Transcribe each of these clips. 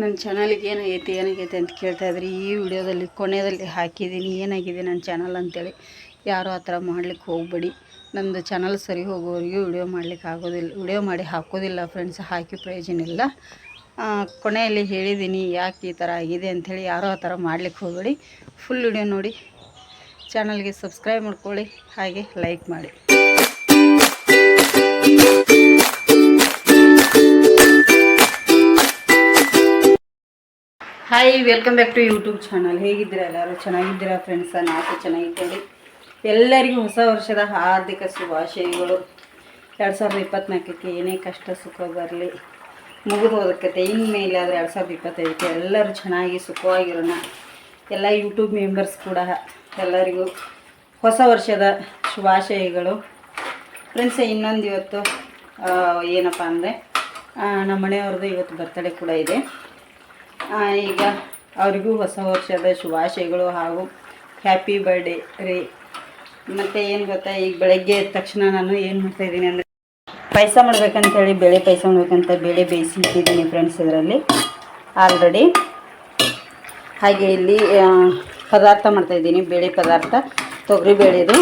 ನನ್ನ ಚಾನಲ್ಗೆ ಏನಾಗೈತಿ ಏನಾಗೈತೆ ಅಂತ ಕೇಳ್ತಾ ಇದ್ರಿ, ಈ ವಿಡಿಯೋದಲ್ಲಿ, ಕೊನೆಯಲ್ಲಿ ಹಾಕಿದ್ದೀನಿ, ಏನಾಗಿದೆ ನನ್ನ ಚಾನಲ್ ಅಂತೇಳಿ, ಯಾರು ಆ ಥರ ಮಾಡ್ಲಿಕ್ಕೆ ಹೋಗಬೇಡಿ. ನಂದು ಚಾನಲ್ ಸರಿ ಹೋಗೋವರೆಗೂ ವಿಡಿಯೋ ಮಾಡ್ಲಿಕ್ಕೆ ಆಗೋದಿಲ್ಲ, ವಿಡಿಯೋ ಮಾಡಿ ಹಾಕೋದಿಲ್ಲ ಫ್ರೆಂಡ್ಸ್ ಹಾಕಿ ಪ್ರಯೋಜನ ಇಲ್ಲ. ಕೊನೆಯಲ್ಲಿ ಹೇಳಿದ್ದೀನಿ ಯಾಕೆ ಈ ಥರ ಆಗಿದೆ ಅಂಥೇಳಿ ಯಾರೋ ಆ ಥರ ಮಾಡ್ಲಿಕ್ಕೆ ಹೋಗಬೇಡಿ. ಫುಲ್ ವಿಡಿಯೋ ನೋಡಿ, ಚಾನಲ್ಗೆ ಸಬ್ಸ್ಕ್ರೈಬ್ ಮಾಡ್ಕೊಳ್ಳಿ, ಹಾಗೆ ಲೈಕ್ ಮಾಡಿ. Hi welcome back to YouTube channel ಹೇಗಿದ್ದೀರಾ ಎಲ್ಲರೂ? ಚೆನ್ನಾಗಿದ್ದೀರಾ ಫ್ರೆಂಡ್ಸ ನಾಲ್ಕು ಚೆನ್ನಾಗಿದ್ದೇವೆ ಎಲ್ಲರಿಗೂ ಹೊಸ ವರ್ಷದ ಹಾರ್ದಿಕ ಶುಭಾಶಯಗಳು. ಎರಡು ಸಾವಿರದ ಇಪ್ಪತ್ತ್ನಾಲ್ಕಕ್ಕೆ ಏನೇ ಕಷ್ಟ, ಸುಖ ಬರಲಿ, ಮುಗಿದು ಹೋದಕ್ಕತೆ ಇನ್ಮೇಲೆ ಆದರೆ ಎರಡು ಸಾವಿರದ ಇಪ್ಪತ್ತೈದಕ್ಕೆ ಎಲ್ಲರೂ ಚೆನ್ನಾಗಿ ಸುಖವಾಗಿರೋಣ. ಎಲ್ಲ ಯೂಟ್ಯೂಬ್ ಮೆಂಬರ್ಸ್ ಕೂಡ ಎಲ್ಲರಿಗೂ ಹೊಸ ವರ್ಷದ ಶುಭಾಶಯಗಳು. ಫ್ರೆಂಡ್ಸ್ ಇನ್ನೊಂದು ಇವತ್ತು ಏನಪ್ಪ ಅಂದರೆ ನಮ್ಮ ಮನೆಯವ್ರದ್ದು ಇವತ್ತು ಬರ್ತಡೇ ಕೂಡ ಇದೆ. ಈಗ ಅವರಿಗೂ ಹೊಸ ವರ್ಷದ ಶುಭಾಶಯಗಳು ಹಾಗೂ ಹ್ಯಾಪಿ ಬರ್ಡೇ ರೀ. ಮತ್ತು ಏನು ಗೊತ್ತಾ, ಈಗ ಬೆಳಗ್ಗೆ ಎದ್ದ ತಕ್ಷಣ ನಾನು ಏನು ಮಾಡ್ತಾ ಇದ್ದೀನಿ ಅಂದರೆ ಪಾಯಸ ಮಾಡ್ಬೇಕಂತೇಳಿ, ಬೇಳೆ ಪಾಯಸ ಮಾಡ್ಬೇಕಂತ ಬೇಳೆ ಬೇಯಿಸಿ ಇಟ್ಟಿದ್ದೀನಿ ಫ್ರೆಂಡ್ಸ್ ಇದರಲ್ಲಿ. ಆಲ್ರೆಡಿ ಹಾಗೆ ಇಲ್ಲಿ ಪದಾರ್ಥ ಪದಾರ್ಥ ಮಾಡ್ತಾಯಿದ್ದೀನಿ ಬೇಳೆ ಪದಾರ್ಥ ತೊಗರಿ ಬೇಳೆದು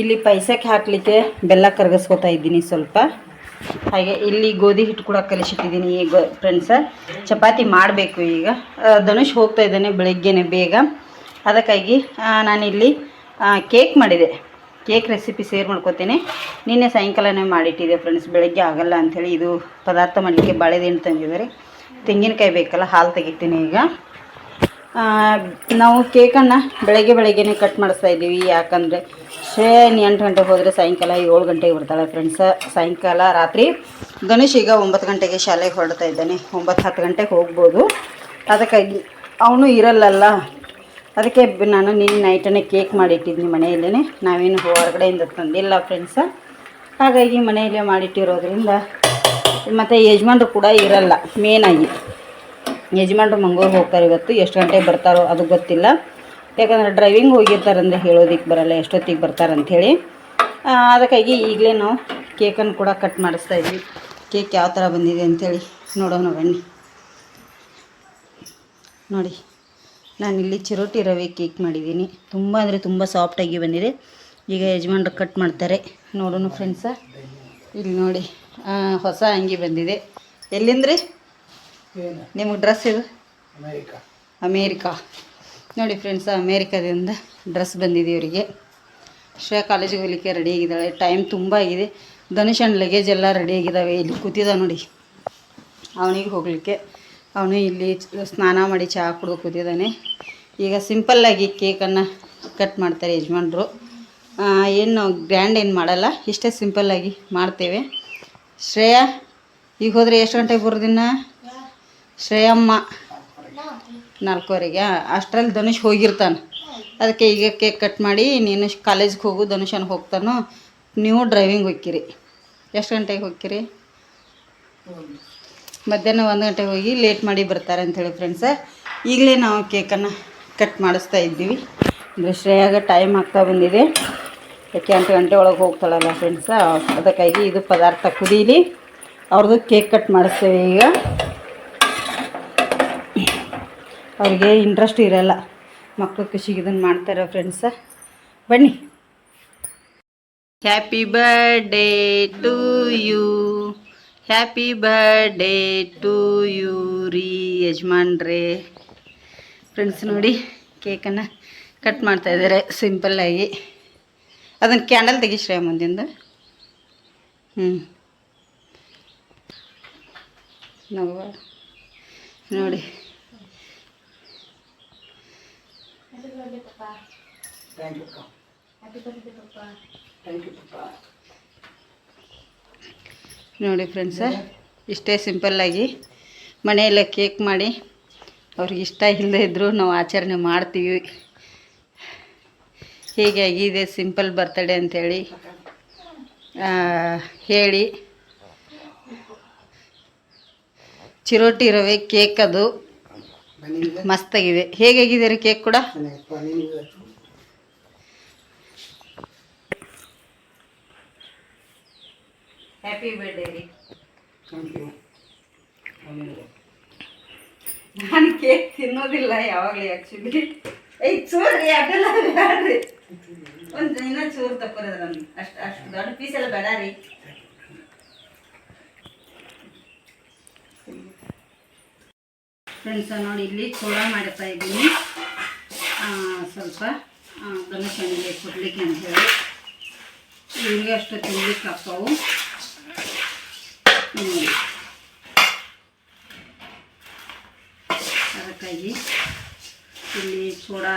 ಇಲ್ಲಿ ಪಾಯಸಕ್ಕೆ ಹಾಕಲಿಕ್ಕೆ ಬೆಲ್ಲ ಕರಗಿಸ್ಕೊತಾ ಇದ್ದೀನಿ ಸ್ವಲ್ಪ. ಹಾಗೆ ಇಲ್ಲಿ ಗೋಧಿ ಹಿಟ್ಟು ಕೂಡ ಕಲಿಸಿಟ್ಟಿದ್ದೀನಿ ಈಗ ಫ್ರೆಂಡ್ಸ ಚಪಾತಿ ಮಾಡಬೇಕು ಈಗ. ಧನುಷ್ ಹೋಗ್ತಾ ಇದ್ದಾನೆ ಬೆಳಗ್ಗೆನೆ ಬೇಗ. ಅದಕ್ಕಾಗಿ ನಾನಿಲ್ಲಿ ಕೇಕ್ ಮಾಡಿದೆ. ಕೇಕ್ ರೆಸಿಪಿ ಸೇರ್ ಮಾಡ್ಕೊತೀನಿ. ನಿನ್ನೆ ಸಾಯಂಕಾಲನೇ ಮಾಡಿಟ್ಟಿದೆ ಫ್ರೆಂಡ್ಸ್ ಬೆಳಗ್ಗೆ ಆಗಲ್ಲ ಅಂಥೇಳಿ ಇದು ಪದಾರ್ಥ ಮಾಡಲಿಕ್ಕೆ ಬಾಳೆದೇನು ತಂದಿದ್ದಾರೆ. ತೆಂಗಿನಕಾಯಿ ಬೇಕಲ್ಲ, ಹಾಲು ತೆಗಿತೀನಿ ಈಗ. ನಾವು ಕೇಕನ್ನು ಬೆಳಗ್ಗೆ ಬೆಳಗ್ಗೆನೇ ಕಟ್ ಮಾಡಿಸ್ತಾ ಇದ್ದೀವಿ. ಯಾಕಂದರೆ ಶ್ರೇಯನ್ ಎಂಟು ಗಂಟೆಗೆ ಹೋದರೆ ಸಾಯಂಕಾಲ ಏಳು ಗಂಟೆಗೆ ಬರ್ತಾಳೆ ಫ್ರೆಂಡ್ಸ ಸಾಯಂಕಾಲ ರಾತ್ರಿ ಗಣೇಶ್ ಈಗ ಒಂಬತ್ತು ಗಂಟೆಗೆ ಶಾಲೆಗೆ ಹೊರಡ್ತಾ ಇದ್ದಾನೆ. ಒಂಬತ್ತು ಹತ್ತು ಗಂಟೆಗೆ ಹೋಗ್ಬೋದು. ಅದಕ್ಕಾಗಿ ಅವನು ಇರಲ್ಲಲ್ಲ. ಅದಕ್ಕೆ ನಾನು ನಿನ್ನೆ ನೈಟನ್ನೇ ಕೇಕ್ ಮಾಡಿಟ್ಟಿದ್ದೀನಿ ಮನೆಯಲ್ಲೇ ನಾವೇನು ಹೊರಗಡೆಯಿಂದ ತಂದಿಲ್ಲ ಫ್ರೆಂಡ್ಸ ಹಾಗಾಗಿ ಮನೆಯಲ್ಲೇ ಮಾಡಿಟ್ಟಿರೋದ್ರಿಂದ ಮತ್ತು ಯಜಮಾನ್ರು ಕೂಡ ಇರಲ್ಲ. ಮೇನಾಗಿ ಯಜಮಾನ್ರು ಮಂಗಳೂರು ಹೋಗ್ತಾರೆ ಇವತ್ತು. ಎಷ್ಟು ಗಂಟೆಗೆ ಬರ್ತಾರೋ ಅದು ಗೊತ್ತಿಲ್ಲ. ಯಾಕಂದರೆ ಡ್ರೈವಿಂಗ್ ಹೋಗಿರ್ತಾರಂದ್ರೆ ಹೇಳೋದಿಕ್ಕೆ ಬರಲ್ಲ, ಎಷ್ಟೊತ್ತಿಗೆ ಬರ್ತಾರಂಥೇಳಿ ಅದಕ್ಕಾಗಿ ಈಗಲೇ ನಾವು ಕೇಕನ್ನು ಕೂಡ ಕಟ್ ಮಾಡಿಸ್ತಾ ಇದ್ವಿ. ಕೇಕ್ ಯಾವ ಥರ ಬಂದಿದೆ ಅಂಥೇಳಿ ನೋಡೋಣ ಬನ್ನಿ. ನೋಡಿ ನಾನಿಲ್ಲಿ ಚಿರೋಟಿ ರವೆ ಕೇಕ್ ಮಾಡಿದ್ದೀನಿ. ತುಂಬ ಅಂದರೆ ತುಂಬ ಸಾಫ್ಟಾಗಿ ಬಂದಿದೆ. ಈಗ ಯಜಮಾನ್ರು ಕಟ್ ಮಾಡ್ತಾರೆ. ನೋಡೋಣ ಫ್ರೆಂಡ್ಸ ಇಲ್ಲಿ ನೋಡಿ ಹೊಸ ಅಂಗಿ ಬಂದಿದೆ. ಎಲ್ಲಿಂದ್ರಿ? ನಿಮಗೆ ಡ್ರೆಸ್ ಇದು? ಅಮೇರಿಕಾ. ನೋಡಿ ಫ್ರೆಂಡ್ಸ್ ಅಮೇರಿಕಾದಿಂದ ಡ್ರೆಸ್ ಬಂದಿದೆ ಇವರಿಗೆ. ಶ್ರೇಯ ಕಾಲೇಜಿಗೆ ಹೋಗ್ಲಿಕ್ಕೆ ರೆಡಿ ಆಗಿದ್ದಾಳೆ. ಟೈಮ್ ತುಂಬ ಆಗಿದೆ. ಧನುಷ್ ಅಣ್ಣ ಲಗೇಜ್ ಎಲ್ಲ ರೆಡಿ ಆಗಿದ್ದಾವೆ. ಇಲ್ಲಿ ಕೂತಿದ್ದ ನೋಡಿ. ಅವನಿಗೆ ಹೋಗಲಿಕ್ಕೆ. ಅವನು ಇಲ್ಲಿ ಸ್ನಾನ ಮಾಡಿ ಚಹಾ ಕುಡಿದು ಕೂತಿದ್ದಾನೆ. ಈಗ ಸಿಂಪಲ್ಲಾಗಿ ಕೇಕನ್ನು ಕಟ್ ಮಾಡ್ತಾರೆ ಯಜಮಾನ್ರು. ಏನು ಗ್ರ್ಯಾಂಡ್ ಏನು ಮಾಡಲ್ಲ. ಇಷ್ಟೇ ಸಿಂಪಲ್ಲಾಗಿ ಮಾಡ್ತೇವೆ. ಶ್ರೇಯಾ ಈಗ ಹೋದರೆ ಎಷ್ಟು ಗಂಟೆಗೆ ಬರೋದಿನ್ನ? ಶ್ರೇಯಮ್ಮ. ನಾಲ್ಕೂವರೆಗೆ. ಅಷ್ಟರಲ್ಲಿ ಧನುಷ್ ಹೋಗಿರ್ತಾನೆ. ಅದಕ್ಕೆ ಈಗ ಕೇಕ್ ಕಟ್ ಮಾಡಿ ನೀನು ಕಾಲೇಜ್ಗೆ ಹೋಗು, ಧನುಷನ್ ಹೋಗ್ತಾನೋ. ನೀವು ಡ್ರೈವಿಂಗ್ ಹೋಗ್ತೀರಿ. ಎಷ್ಟು ಗಂಟೆಗೆ ಹೋಗ್ತೀರಿ? ಮಧ್ಯಾಹ್ನ ಒಂದು ಗಂಟೆಗೆ ಹೋಗಿ ಲೇಟ್ ಮಾಡಿ ಬರ್ತಾರೆ ಅಂಥೇಳಿ ಫ್ರೆಂಡ್ಸ ಈಗಲೇ ನಾವು ಕೇಕನ್ನು ಕಟ್ ಮಾಡಿಸ್ತಾ ಇದ್ದೀವಿ. ಅಂದರೆ ಶ್ರೇಯಾಗ ಟೈಮ್ ಆಗ್ತಾ ಬಂದಿದೆ. ಯಾಕೆ ಎಂಟು ಗಂಟೆ ಒಳಗೆ ಹೋಗ್ತಾಳಲ್ಲ ಫ್ರೆಂಡ್ಸ ಅದಕ್ಕಾಗಿ ಇದು ಪದಾರ್ಥ ಕುದೀಲಿ. ಅವ್ರದ್ದು ಕೇಕ್ ಕಟ್ ಮಾಡಿಸ್ತೇವೆ ಈಗ. ಅವ್ರಿಗೆ ಇಂಟ್ರೆಸ್ಟ್ ಇರಲ್ಲ. ಮಕ್ಕಳು ಖುಷಿಗೆ ಇದನ್ನು ಮಾಡ್ತಾರೆ ಫ್ರೆಂಡ್ಸ ಬನ್ನಿ. Happy birthday to you happy birthday to you ರೀ ಯಜಮಾನ್ರೇ ಫ್ರೆಂಡ್ಸ್ ನೋಡಿ ಕೇಕನ್ನು ಕಟ್ ಮಾಡ್ತಾ ಇದ್ದಾರೆ ಸಿಂಪಲ್ಲಾಗಿ ಅದನ್ನು ಕ್ಯಾಂಡಲ್ ತೆಗಿ ಶ್ರೇಯ ಮುಂದಿಂದ ಹ್ಞೂ ನವ್ವ ನೋಡಿ. ನೋಡಿ ಫ್ರೆಂಡ್ಸ ಇಷ್ಟೇ ಸಿಂಪಲ್ಲಾಗಿ ಮನೆಯಲ್ಲೇ ಕೇಕ್ ಮಾಡಿ ಅವ್ರಿಗೆ ಇಷ್ಟ ಇಲ್ಲದೇ ಇದ್ದರೂ ನಾವು ಆಚರಣೆ ಮಾಡ್ತೀವಿ. ಹೀಗೆ ಆಗಿದೆ ಸಿಂಪಲ್ ಬರ್ತಡೇ ಅಂಥೇಳಿ ಹೇಳಿ. ಚಿರೋಟಿ ರವೆ ಕೇಕ್ ಅದು. ಮಸ್ತಾಗಿದೆ. ಹೇಗಾಗಿದೆ ರೀ ಕೇಕ್ ಕೂಡ? ಹ್ಯಾಪಿ ಬರ್ಡೇ ರೀ. ನಾನು ಕೇಕ್ ತಿನ್ನೋದಿಲ್ಲ ಯಾವಾಗಲೂ ಆ್ಯಕ್ಚುಲಿ ಏಯ್ ಚೂರ್ರಿ ಅದೆಲ್ಲ ಬೇಡ್ರಿ. ಒಂದು ಇನ್ನೂ ಚೂರು ತಪ್ಪರದ ನಮ್ಗೆ. ಅಷ್ಟು ಅಷ್ಟು ದೊಡ್ಡ ಪೀಸ್ ಎಲ್ಲ ಬೇಡ ರೀ. ಫ್ರೆಂಡ್ಸ ನೋಡಿ ಇಲ್ಲಿ ಚೋಳ ಮಾಡ್ತಾ ಇದ್ದೀನಿ. ಸ್ವಲ್ಪ ಗಣೇಶನಿಗೆ ಕೊಡ್ಲಿಕ್ಕೆ ಅಂತ ಹೇಳಿ. ಇವ್ರಿಗೆ ಅಷ್ಟು ತಿನ್ಲಿಕ್ಕೆ ಹಾಕವು ಅದಕ್ಕಾಗಿ ಇಲ್ಲಿ ಸೋಡಾ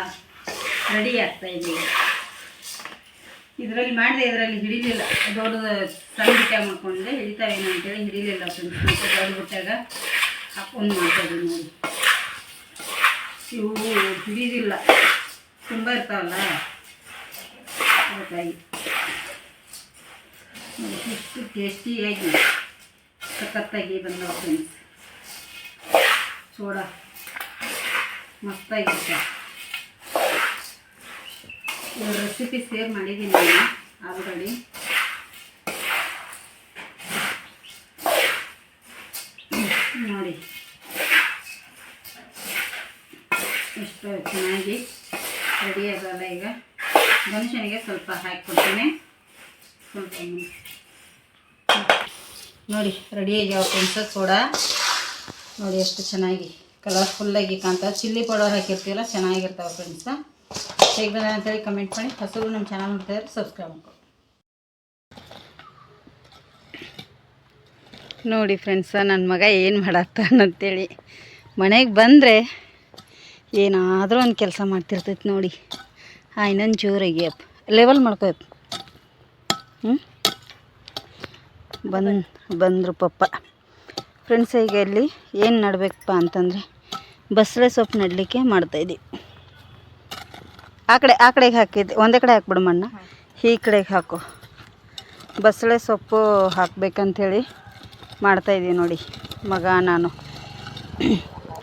ರೆಡಿ ಆಗ್ತಾ ಇದೆ. ಇದರಲ್ಲಿ ಮಾಡಿದೆ, ಇದರಲ್ಲಿ ಹಿಡಿಲಿಲ್ಲ. ದೊಡ್ಡದು ಸಣ್ಣ ಮಾಡ್ಕೊಂಡೆ ಹಿಡಿತಾವೇನು ಅಂತೇಳಿ ಹಿಡಿಲಿಲ್ಲ. ದೊಡ್ಡ ಬಿಟ್ಟಾಗ ಹಾಕೊಂಡು ಮಾಡ್ತಾ ಇದ್ದೀನಿ ನೋಡಿ. ಇವು ಹಿಡಿದಿಲ್ಲ ತುಂಬ ಇರ್ತಾವಲ್ಲ? ಅದಕ್ಕಾಗಿ ಎಷ್ಟು ಟೇಸ್ಟಿಯಾಗಿ ಸಖತ್ತಾಗಿ ಬಂದವ ಫ್ರೆಂಡ್ಸ್ ಸೋಡಾ. ಮಸ್ತಾಗಿರುತ್ತೆ ರೆಸಿಪಿ ಸೇರ್ ಮಾಡಿದ್ದೀನಿ ನಾನು ಆಲ್ರೆಡಿ ನೋಡಿ ಎಷ್ಟು ಚೆನ್ನಾಗಿ ರೆಡಿ ಆಗಲ್ಲ ಈಗ. ಗಣೇಶನಿಗೆ ಸ್ವಲ್ಪ ಹಾಕಿಕೊಡ್ತೀನಿ. ಸ್ವಲ್ಪ ನೋಡಿ, ರೆಡಿ ಆಗ್ಯಾವ ಫ್ರೆಂಡ್ಸ್ ಸೋಡಾ ನೋಡಿ ಎಷ್ಟು ಚೆನ್ನಾಗಿ ಕಲರ್ಫುಲ್ಲಾಗಿ ಕಾಣ್ತಾವೆ ಚಿಲ್ಲಿ ಪೌಡರ್ ಹಾಕಿರ್ತೀವಲ್ಲ, ಚೆನ್ನಾಗಿರ್ತಾವೆ ಫ್ರೆಂಡ್ಸ ಹೇಗೆ ಬಂದ ಅಂತೇಳಿ ಕಮೆಂಟ್ ಮಾಡಿ. ಹಸರು ನಮ್ಮ ಚಾನಲ್ ನೋಡ್ತಾಯಿದ್ರೆ ಸಬ್ಸ್ಕ್ರೈಬ್ ಮಾಡ್ಕೊ. ನೋಡಿ ಫ್ರೆಂಡ್ಸ ನನ್ನ ಮಗ ಏನು ಮಾಡತ್ತಾನಂತೇಳಿ ಮನೆಗೆ ಬಂದರೆ ಏನಾದರೂ ಒಂದು ಕೆಲಸ ಮಾಡ್ತಿರ್ತೈತೆ ನೋಡಿ. ಹಾಂ ಇನ್ನೊಂದು ಜೋರಾಗಿ ಲೆವೆಲ್ ಮಾಡ್ಕೋಯಪ್ಪ. ಹ್ಞೂ ಬಂದು, ಬಂದರು ಪಪ್ಪ. ಫ್ರೆಂಡ್ಸ್ ಈಗ ಇಲ್ಲಿ ಏನು ನಡಬೇಕಪ್ಪ ಅಂತಂದರೆ ಬಸಳೆ ಸೊಪ್ಪು ನಡಲಿಕ್ಕೆ ಮಾಡ್ತಾಯಿದ್ದೀವಿ ಆ ಕಡೆ, ಆ ಕಡೆಗೆ ಹಾಕಿದ್ದೆ. ಒಂದೇ ಕಡೆ ಹಾಕ್ಬಿಡು ಮಣ್ಣ. ಈ ಕಡೆಗೆ ಹಾಕು. ಬಸಳೆ ಸೊಪ್ಪು ಹಾಕ್ಬೇಕಂಥೇಳಿ ಮಾಡ್ತಾಯಿದ್ದೀವಿ ನೋಡಿ ಮಗ, ನಾನು.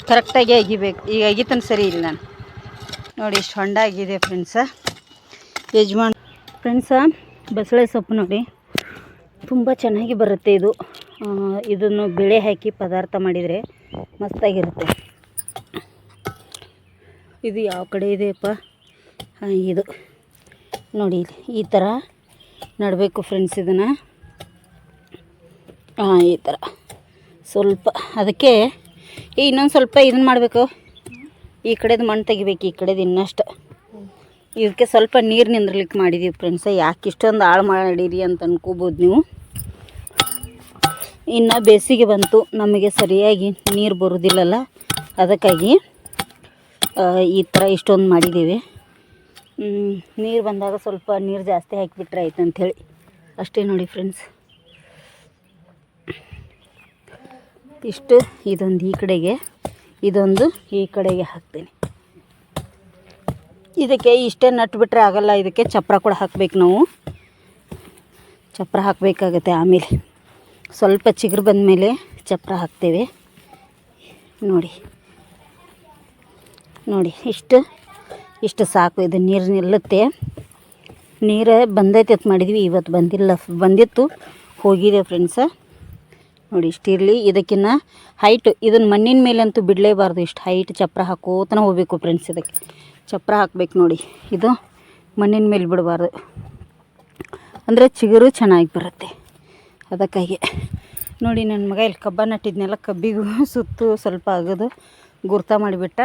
ಕರೆಕ್ಟಾಗಿ ಅಗಿಬೇಕು ಈಗ ಅಗಿತನ ಸರಿ ಇಲ್ಲ ನಾನು. ನೋಡಿ ಇಷ್ಟು ಹೊಂಡ ಆಗಿದೆ ಫ್ರೆಂಡ್ಸ. ಯಜಮಾನ್, ಫ್ರೆಂಡ್ಸ, ಬಸಳೆ ಸೊಪ್ಪು ನೋಡಿ. ತುಂಬ ಚೆನ್ನಾಗಿ ಬರುತ್ತೆ ಇದು. ಇದನ್ನು ಬೆಳೆ ಹಾಕಿ ಪದಾರ್ಥ ಮಾಡಿದರೆ ಮಸ್ತಾಗಿರುತ್ತೆ. ಇದು ಯಾವ ಕಡೆ ಇದೆಯಪ್ಪ ಹಾಂ, ಇದು. ನೋಡಿ, ಈ ಥರ ನಡಬೇಕು ಫ್ರೆಂಡ್ಸ್ ಇದನ್ನು. ಹಾಂ, ಈ ಥರ ಸ್ವಲ್ಪ ಅದಕ್ಕೆ ಈ ಇನ್ನೊಂದು ಸ್ವಲ್ಪ ಇದನ್ನು ಮಾಡಬೇಕು. ಈ ಕಡೆದು ಮಣ್ಣು ತೆಗಿಬೇಕು, ಈ ಕಡೆದು ಇನ್ನಷ್ಟು. ಇದಕ್ಕೆ ಸ್ವಲ್ಪ ನೀರು ನಿಂದ್ರಲಿಕ್ಕೆ ಮಾಡಿದ್ದೀವಿ ಫ್ರೆಂಡ್ಸ ಯಾಕೆ ಇಷ್ಟೊಂದು ಹಾಳು ಮಾಡಿರಿ ಅಂತ ಅನ್ಕೋಬೋದು ನೀವು. ಇನ್ನು ಬೇಸಿಗೆ ಬಂತು. ನಮಗೆ ಸರಿಯಾಗಿ ನೀರು ಬರೋದಿಲ್ಲಲ್ಲ. ಅದಕ್ಕಾಗಿ ಈ ಥರ ಇಷ್ಟೊಂದು ಮಾಡಿದ್ದೀವಿ ನೀರು ಬಂದಾಗ ಸ್ವಲ್ಪ ನೀರು ಜಾಸ್ತಿ ಹಾಕಿಬಿಟ್ರೆ ಆಯ್ತು ಅಂಥೇಳಿ ಅಷ್ಟೇ ನೋಡಿ ಫ್ರೆಂಡ್ಸ್ ಇಷ್ಟು, ಇದೊಂದು ಈ ಕಡೆಗೆ, ಇದೊಂದು ಈ ಕಡೆಗೆ ಹಾಕ್ತೀನಿ. ಇದಕ್ಕೆ ಇಷ್ಟೇ ನಟ್ಬಿಟ್ರೆ ಆಗಲ್ಲ, ಇದಕ್ಕೆ ಚಪ್ರ ಕೂಡ ಹಾಕ್ಬೇಕು ನಾವು. ಚಪ್ರ ಹಾಕಬೇಕಾಗತ್ತೆ ಆಮೇಲೆ. ಸ್ವಲ್ಪ ಚಿಗುರು ಬಂದಮೇಲೆ ಚಪ್ರ ಹಾಕ್ತೇವೆ. ನೋಡಿ. ನೋಡಿ, ಇಷ್ಟು ಇಷ್ಟು ಸಾಕು, ಇದು ನೀರು ನಿಲ್ಲುತ್ತೆ. ನೀರು ಬಂದೈತೆ ಅಂತ ಮಾಡಿದ್ವಿ, ಇವತ್ತು ಬಂದಿಲ್ಲ, ಬಂದಿತ್ತು, ಹೋಗಿದೆ ಫ್ರೆಂಡ್ಸ. ನೋಡಿ ಇಷ್ಟಿರಲಿ ಇದಕ್ಕಿನ್ನ ಹೈಟ್ ಇದನ್ನು ಮಣ್ಣಿನ ಮೇಲಂತೂ ಬಿಡಲೇಬಾರ್ದು. ಇಷ್ಟು ಹೈಟ್ ಚಪ್ರ ಹಾಕೋತನ ಹೋಗಬೇಕು ಫ್ರೆಂಡ್ಸ್ ಇದಕ್ಕೆ. ಚಪ್ರ ಹಾಕ್ಬೇಕು ನೋಡಿ. ಇದು ಮಣ್ಣಿನ ಮೇಲೆ ಬಿಡಬಾರ್ದು. ಅಂದರೆ ಚಿಗುರು ಚೆನ್ನಾಗಿ ಬರುತ್ತೆ. ಅದಕ್ಕಾಗಿ. ನೋಡಿ ನನ್ನ ಮಗ ಇಲ್ಲಿ ಕಬ್ಬ ನಟ್ಟಿದ್ನೆಲ್ಲ, ಕಬ್ಬಿಗೂ ಸುತ್ತು ಸ್ವಲ್ಪ ಆಗೋದು ಗುರ್ತ ಮಾಡಿಬಿಟ್ಟ.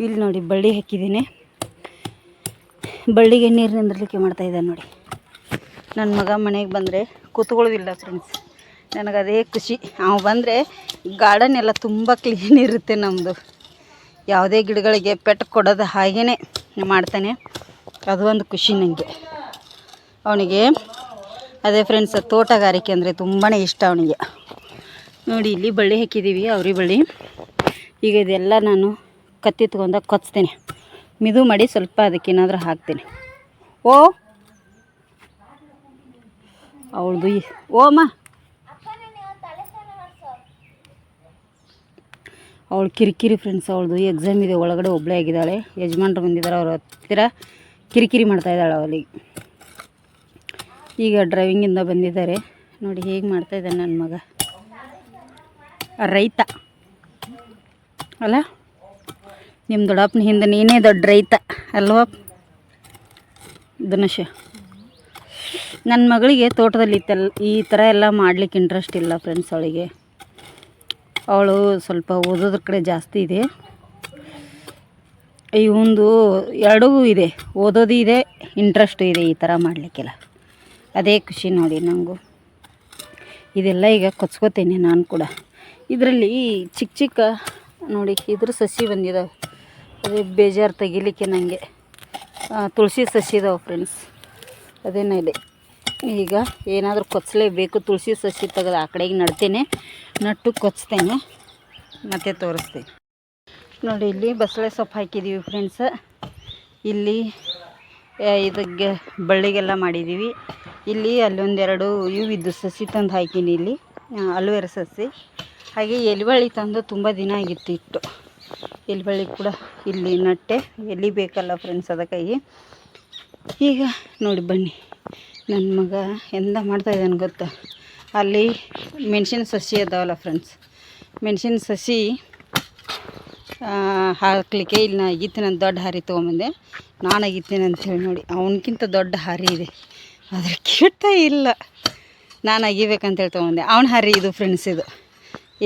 ಇಲ್ಲಿ ನೋಡಿ, ಬಳ್ಳಿ ಹಾಕಿದ್ದೀನಿ. ಬಳ್ಳಿಗೆ ನೀರು ನಿಂದಿರ್ಲಿಕ್ಕೆ ಮಾಡ್ತಾಯಿದ್ದೆ ನೋಡಿ. ನನ್ನ ಮಗ ಮನೆಗೆ ಬಂದರೆ ಕೂತ್ಕೊಳ್ಳೋದಿಲ್ಲ ಫ್ರೆಂಡ್ಸ್ ನನಗೆ ಅದೇ ಖುಷಿ. ಅವು ಬಂದರೆ ಗಾರ್ಡನ್ ಎಲ್ಲ ತುಂಬ ಕ್ಲೀನ್ ಇರುತ್ತೆ ನಮ್ಮದು ಯಾವುದೇ ಗಿಡಗಳಿಗೆ ಪೆಟ್ಟು ಕೊಡೋದು ಹಾಗೇ ಮಾಡ್ತಾನೆ. ಅದು ಒಂದು ಖುಷಿ ನನಗೆ ಅವನಿಗೆ, ಅದೇ ಫ್ರೆಂಡ್ಸ್ ತೋಟಗಾರಿಕೆ ಅಂದರೆ ತುಂಬಾ ಇಷ್ಟ ಅವನಿಗೆ. ನೋಡಿ, ಇಲ್ಲಿ ಬಳ್ಳಿ ಹಾಕಿದ್ದೀವಿ ಅವ್ರಿ ಬಳ್ಳಿ. ಈಗ ಇದೆಲ್ಲ ನಾನು ಕತ್ತಿ ತೊಗೊಂಡಾಗ ಕೊಚ್ತೇನೆ. ಮಿದು ಮಾಡಿ ಸ್ವಲ್ಪ ಅದಕ್ಕೇನಾದರೂ ಹಾಕ್ತೇನೆ. ಓ! ಅವಳದು ಓ, ಅಮ್ಮ! ಅವಳು ಕಿರಿಕಿರಿ ಫ್ರೆಂಡ್ಸ್ ಅವಳದು. ಎಕ್ಸಾಮ್ ಇದೆ, ಒಳಗಡೆ ಒಬ್ಬಳೇ ಆಗಿದ್ದಾಳೆ. ಯಜಮಾನ್ರು ಬಂದಿದ್ದಾರೆ, ಅವ್ರ ಹತ್ತಿರ ಕಿರಿಕಿರಿ ಮಾಡ್ತಾ ಇದ್ದಾಳೆ ಅವಳಿಗೆ ಈಗ ಡ್ರೈವಿಂಗಿಂದ ಬಂದಿದ್ದಾರೆ. ನೋಡಿ ಹೇಗೆ ಮಾಡ್ತಾಯಿದ್ದಾನೆ ನನ್ನ ಮಗ. ರೈತ. ಅಲ್ಲ? ನಿಮ್ಮ ದೊಡ್ಡಪ್ಪನ ಹಿಂದೆ ನೀನೇ ದೊಡ್ಡ ರೈತ, ಅಲ್ವಾ? ಧನುಷ. ನನ್ನ ಮಗಳಿಗೆ ತೋಟದಲ್ಲಿ ಈ ಥರ ಎಲ್ಲ ಮಾಡ್ಲಿಕ್ಕೆ ಇಂಟ್ರೆಸ್ಟ್ ಇಲ್ಲ ಫ್ರೆಂಡ್ಸ್ ಅವಳಿಗೆ. ಅವಳು ಸ್ವಲ್ಪ ಓದೋದ್ರ ಕಡೆ ಜಾಸ್ತಿ ಇದೆ. ಈ ಒಂದು ಎರಡೂ ಇದೆ. ಓದೋದು ಇದೆ ಇಂಟ್ರೆಸ್ಟು ಇದೆ ಈ ಥರ ಮಾಡಲಿಕ್ಕೆಲ್ಲ. ಅದೇ ಖುಷಿ ನೋಡಿ ನನಗೂ ಇದೆಲ್ಲ ಈಗ ಕೊಚ್ಕೋತೇನೆ ನಾನು ಕೂಡ. ಇದರಲ್ಲಿ ಚಿಕ್ಕ ಚಿಕ್ಕ ನೋಡಿ, ಇದ್ರ ಸಸಿ ಬಂದಿದ್ದಾವೆ ಅದೇ ಬೇಜಾರು ತೆಗಿಲಿಕ್ಕೆ ನನಗೆ ತುಳಸಿ ಸಸಿ ಇದಾವೆ ಫ್ರೆಂಡ್ಸ್ ಅದೇನೇ ಇದೆ ಈಗ ಏನಾದರೂ ಕೊಚ್ಚಲೇಬೇಕು ತುಳಸಿ ಸಸಿ ತೆಗೆದು ಆ ಕಡೆಗೆ ನಡ್ತೇನೆ. ನಟ್ಟು ಕೊಚ್ತೇನೆ. ಮತ್ತೆ ತೋರಿಸ್ತೀನಿ. ನೋಡಿ, ಇಲ್ಲಿ ಬಸಳೆ ಸೊಪ್ಪು ಹಾಕಿದ್ದೀವಿ ಫ್ರೆಂಡ್ಸ್ ಇಲ್ಲಿ ಇದಕ್ಕೆ ಬಳ್ಳಿಗೆಲ್ಲ ಮಾಡಿದ್ದೀವಿ ಇಲ್ಲಿ ಅಲ್ಲೊಂದೆರಡು ಇವಿದ್ದು ಸಸಿ ತಂದು ಹಾಕೀನಿ ಇಲ್ಲಿ. ಅಲುವೆರ ಸಸಿ. ಹಾಗೆ ಎಲಿಬಳ್ಳಿ ತಂದು ತುಂಬ ದಿನ ಆಗಿತ್ತು ಇಟ್ಟು. ಎಲಿಬಳ್ಳಿ ಕೂಡ ಇಲ್ಲಿ ನಟ್ಟೆ. ಎಲ್ಲಿ ಬೇಕಲ್ಲ ಫ್ರೆಂಡ್ಸ್ ಅದಕ್ಕಾಗಿ. ಈಗ ನೋಡಿ ಬನ್ನಿ. ನನ್ನ ಮಗ ಎಂದ ಮಾಡ್ತಾ ಇದ್ದಾನೆ ಗೊತ್ತಾ? ಅಲ್ಲಿ ಮೆಣಸಿನ ಸಸಿ ಅದಾವಲ್ಲ ಫ್ರೆಂಡ್ಸ್ ಮೆಣಸಿನ ಸಸಿ ಹಾಕ್ಲಿಕ್ಕೆ ಇಲ್ಲಿ ನಾ ಅಂತ ದೊಡ್ಡ ಹಾರಿ ತೊಗೊಂಬಂದೆ. ನಾನು ಅಗಿತೀನಿ ಅಂಥೇಳಿ ನೋಡಿ ಅವನಕ್ಕಿಂತ ದೊಡ್ಡ ಹಾರಿ ಇದೆ. ಆದರೆ ಕೆಟ್ಟ ಇಲ್ಲ. ನಾನು ಅಗಿಬೇಕಂತೇಳಿ ತೊಗೊಂಡೆ ಅವನ ಹಾರಿ ಇದು ಫ್ರೆಂಡ್ಸ್ ಇದು.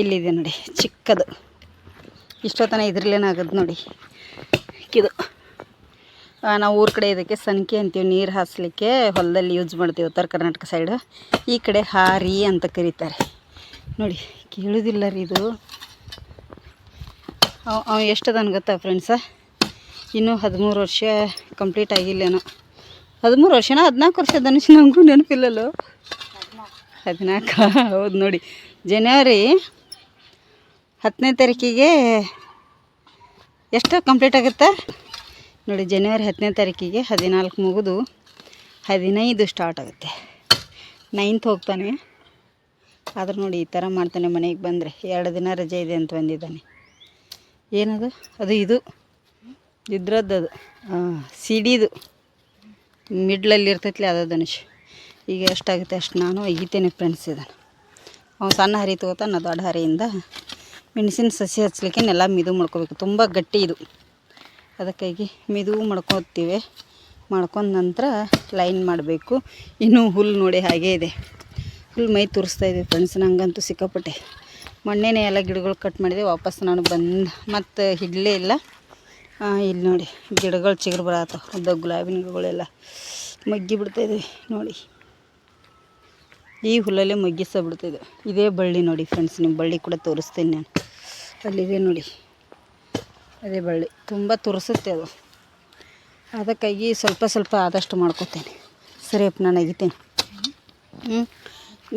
ಇಲ್ಲಿದೆ ನೋಡಿ, ಚಿಕ್ಕದು. ಇಷ್ಟೊತ್ತನ ಇದ್ರಲ್ಲೇನಾಗದು ನೋಡಿ. ಇದು. ನಾವು ಊರ ಕಡೆ ಇದಕ್ಕೆ ಸನ್ಕೆ ಅಂತೀವಿ, ನೀರು ಹಾಸ್ಲಿಕ್ಕೆ ಹೊಲದಲ್ಲಿ ಯೂಸ್ ಮಾಡ್ತೀವಿ ಉತ್ತರ ಕರ್ನಾಟಕ ಸೈಡು ಈ ಕಡೆ ಹಾರಿ ಅಂತ ಕರೀತಾರೆ. ನೋಡಿ, ಕೇಳೋದಿಲ್ಲ ರೀ ಇದು. ಅವ ಎಷ್ಟದನ್ ಗೊತ್ತಾ ಫ್ರೆಂಡ್ಸ ಇನ್ನೂ ಹದಿಮೂರು ವರ್ಷ ಕಂಪ್ಲೀಟ್ ಆಗಿಲ್ಲೇನೋ. ಹದಿಮೂರು ವರ್ಷನ, ಹದಿನಾಲ್ಕು ವರ್ಷ ಧನುಷ್ ನಮಗೂ ನೆನಪಿಲ್ಲಲ್ಲ? ಹದಿನಾಲ್ಕು, ಹೌದು ನೋಡಿ. ಜನವರಿ ಹತ್ತನೇ ತಾರೀಕಿಗೆ ಎಷ್ಟು ಕಂಪ್ಲೀಟ್ ಆಗುತ್ತೆ? ನೋಡಿ ಜನವರಿ ಹತ್ತನೇ ತಾರೀಕಿಗೆ ಹದಿನಾಲ್ಕು ಮುಗಿದು ಹದಿನೈದು ಸ್ಟಾರ್ಟ್ ಆಗುತ್ತೆ. ನೈನ್ತ್ ಹೋಗ್ತಾನೆ. ಆದ್ರೆ ನೋಡಿ, ಈ ಥರ ಮಾಡ್ತಾನೆ ಮನೆಗೆ ಬಂದರೆ. ಎರಡು ದಿನ ರಜೆ ಇದೆ ಅಂತ ಬಂದಿದ್ದಾನೆ. ಏನದು? ಅದು ಇದು. ಇದ್ರದ್ದು ಅದು ಸಿಡಿದು. ಮಿಡ್ಲಲ್ಲಿ ಇರ್ತೈತಿ ಅದು ಧನುಷ್ ಈಗ ಎಷ್ಟಾಗುತ್ತೆ ಅಷ್ಟು ನಾನು ಒಗಿತೇನೆ ಫ್ರೆಂಡ್ಸ್ ಇದನ್ನು ಅವ್ನು ಸಣ್ಣ ಹರಿ ತಗೋತಾನೆ ದೊಡ್ಡ ಹರಿಯಿಂದ ಮೆಣಸಿನ ಸಸಿ ಹಚ್ಚಲಿಕ್ಕೆ ನೆಲ ಮಿದು ಮಾಡ್ಕೋಬೇಕು. ತುಂಬ ಗಟ್ಟಿ ಇದು. ಅದಕ್ಕಾಗಿ ಮೆದುವು ಮಾಡ್ಕೊತೀವಿ. ಮಾಡ್ಕೊಂಡ ನಂತರ ಲೈನ್ ಮಾಡಬೇಕು. ಇನ್ನೂ ಹುಲ್ಲು ನೋಡಿ ಹಾಗೇ ಇದೆ. ಹುಲ್ಲು ಮೈ ತುರಿಸ್ತಾ ಇದೆ ಫ್ರೆಂಡ್ಸ್ ನಂಗಂತೂ ಸಿಕ್ಕಾಪಟ್ಟೆ. ಮೊನ್ನೆನೇ ಎಲ್ಲ ಗಿಡಗಳು ಕಟ್ ಮಾಡಿದೆ, ವಾಪಸ್ ನಾನು ಬಂದು, ಮತ್ತು ಹಿಡಲೇ ಇಲ್ಲ. ಇಲ್ಲಿ ನೋಡಿ, ಗಿಡಗಳು ಚಿಗುರು ಬರತ್ತವ ಅದು ಗುಲಾಬಿನ ಗಿಡಗಳೆಲ್ಲ ಮಗ್ಗಿ ಬಿಡ್ತಾಯಿದೆ ನೋಡಿ. ಈ ಹುಲ್ಲಲ್ಲೇ ಮಗ್ಗಿಸ ಬಿಡ್ತಿದೆ ಇದೇ ಬಳ್ಳಿ ನೋಡಿ ಫ್ರೆಂಡ್ಸ್ ನಿಮ್ಮ ಬಳ್ಳಿ ಕೂಡ ತೋರಿಸ್ತೀನಿ ನಾನು. ಅಲ್ಲಿದೆ ನೋಡಿ. ಅದೇ ಬಳ್ಳಿ. ತುಂಬ ತುರಿಸುತ್ತೆ ಅದು. ಅದಕ್ಕಾಗಿ ಸ್ವಲ್ಪ ಸ್ವಲ್ಪ ಆದಷ್ಟು ಮಾಡ್ಕೋತೇನೆ. ಸರಿಯಪ್ಪ ನಾನು ಅಗಿತೇನೆ ಹ್ಞೂ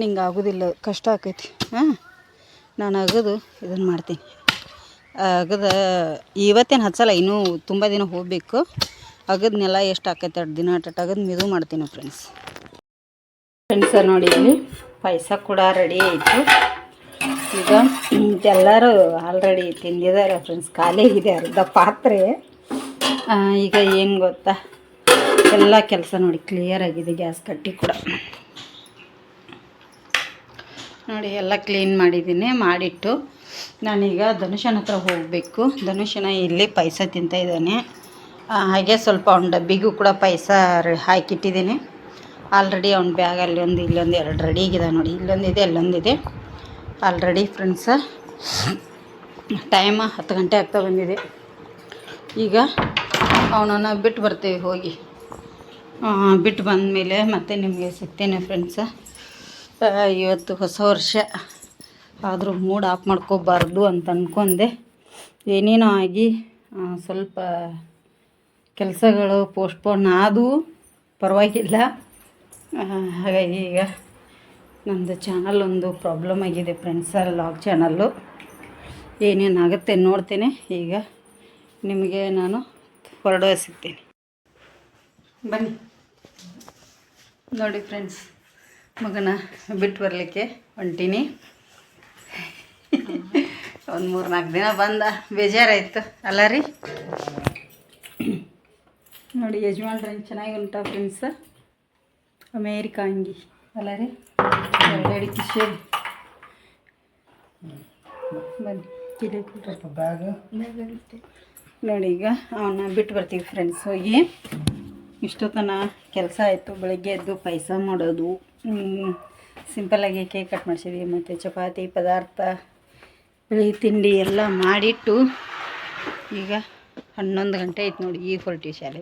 ನಿಂಗೆ ಆಗೋದಿಲ್ಲ, ಕಷ್ಟ ಆಕೈತಿ. ಹಾಂ? ನಾನು ಅಗದು ಇದನ್ನು ಮಾಡ್ತೀನಿ. ಅಗದ, ಇವತ್ತೇನು ಹಚ್ಚಲ್ಲ ಇನ್ನೂ ತುಂಬ ದಿನ ಹೋಗಬೇಕು. ಅಗದ್ನೆಲ್ಲ ಎಷ್ಟು ಆಕೈತೆ ಎರಡು ದಿನ ಅಟ್ಟ ಅಗದು ಮಿದು ಮಾಡ್ತೀನಿ ಫ್ರೆಂಡ್ಸ್ ಫ್ರೆಂಡ್ಸ್ ನೋಡಿ ಪಾಯಸ ಕೂಡ ರೆಡಿ ಆಯಿತು. ಈಗ ಎಲ್ಲರೂ ಆಲ್ರೆಡಿ ತಿಂದಿದ್ದಾರೆ ಫ್ರೆಂಡ್ಸ್ ಖಾಲಿ ಇದೆ ಅರ್ಧ ಪಾತ್ರೆ. ಈಗ ಏನು ಗೊತ್ತಾ? ಎಲ್ಲ ಕೆಲಸ ನೋಡಿ ಕ್ಲಿಯರ್ ಆಗಿದೆ ಗ್ಯಾಸ್ ಕಟ್ಟಿ ಕೂಡ. ನೋಡಿ, ಎಲ್ಲ ಕ್ಲೀನ್ ಮಾಡಿದ್ದೀನಿ, ಮಾಡಿಟ್ಟು ನಾನೀಗ ಧನುಷನ ಹತ್ರ ಹೋಗಬೇಕು. ಧನುಷನ ಇಲ್ಲಿ ಪಾಯಸ ತಿಂತ ಇದ್ದಾನೆ. ಹಾಗೆ ಸ್ವಲ್ಪ ಅವ್ನ ಡಬ್ಬಿಗೂ ಕೂಡ ಪಾಯಸ ಹಾಕಿಟ್ಟಿದ್ದೀನಿ. ಆಲ್ರೆಡಿ ಅವ್ನ ಬ್ಯಾಗಲ್ಲಿ ಒಂದು, ಇಲ್ಲೊಂದು ಎರಡು ರೆಡಿ ಆಗಿದೆ ನೋಡಿ, ಇಲ್ಲೊಂದಿದೆ, ಅಲ್ಲೊಂದಿದೆ. ಆಲ್ರೆಡಿ ಫ್ರೆಂಡ್ಸ ಟೈಮ್ ಹತ್ತು ಗಂಟೆ ಆಗ್ತಾ ಬಂದಿದೆ. ಈಗ ಅವನನ್ನು ಬಿಟ್ಟು ಬರ್ತೀವಿ ಹೋಗಿ. ಬಿಟ್ಟು ಬಂದಮೇಲೆ ಮತ್ತೆ ನಿಮಗೆ ಸಿಗ್ತೇನೆ ಫ್ರೆಂಡ್ಸ ಇವತ್ತು ಹೊಸ ವರ್ಷ. ಆದರೂ ಮೂಡ್ ಆಫ್ ಮಾಡ್ಕೋಬಾರ್ದು ಅಂತ ಅಂದ್ಕೊಂಡೆ ಏನೇನೋ ಆಗಿ ಸ್ವಲ್ಪ ಕೆಲಸಗಳು ಪೋಸ್ಟ್ಪೋನ್ ಆದವು ಪರವಾಗಿಲ್ಲ. ಹಾಗಾಗಿ ಈಗ ನಂದು ಚಾನಲ್ ಒಂದು ಪ್ರಾಬ್ಲಮ್ ಆಗಿದೆ ಫ್ರೆಂಡ್ಸ್ ಲಾಗ್ ಚಾನಲ್ಲು ಏನೇನಾಗುತ್ತೆ ನೋಡ್ತೇನೆ. ಈಗ ನಿಮಗೆ ನಾನು ಹೊರಡುವ ಸಿಗ್ತೀನಿ ಬನ್ನಿ. ನೋಡಿ ಫ್ರೆಂಡ್ಸ್ ಮಗನ ಬಿಟ್ಟು ಬರಲಿಕ್ಕೆ ಹೊಂಟೀನಿ. ಒಂದು ಮೂರು ನಾಲ್ಕು ದಿನ ಬಂದ. ಬೇಜಾರಾಯಿತು. ಅಲ್ಲ ರೀ? ನೋಡಿ ಯಜಮಾನ್ ಹೆಂಗೆ ಚೆನ್ನಾಗಿ ಉಂಟ ಫ್ರೆಂಡ್ಸ್ ಅಮೇರಿಕಾ ಅಂಗಿ. ಅಲ್ಲ ರೀ? ಎರಡೆರಡು ಕಿಶನ್ ಬನ್ನಿ. ಬ್ಯಾಗ್. ನೋಡಿ ಈಗ ಅವನ್ನ ಬಿಟ್ಟು ಬರ್ತೀವಿ ಫ್ರೆಂಡ್ಸ್ ಹೋಗಿ. ಇಷ್ಟೊತ್ತನ ಕೆಲಸ ಆಯಿತು. ಬೆಳಗ್ಗೆ ಎದ್ದು ಪಾಯಸ ಮಾಡೋದು. ಸಿಂಪಲ್ಲಾಗಿ ಕೇಕ್ ಕಟ್ ಮಾಡಿಸಿದ್ವಿ. ಮತ್ತು ಚಪಾತಿ ಪದಾರ್ಥ ಬೆಳಿಗ್ಗೆ ತಿಂಡಿ ಎಲ್ಲ ಮಾಡಿಟ್ಟು ಈಗ ಹನ್ನೊಂದು ಗಂಟೆ ಆಯ್ತು ನೋಡಿ ಈ ಹೊರಟಿ ಶಾಲೆ.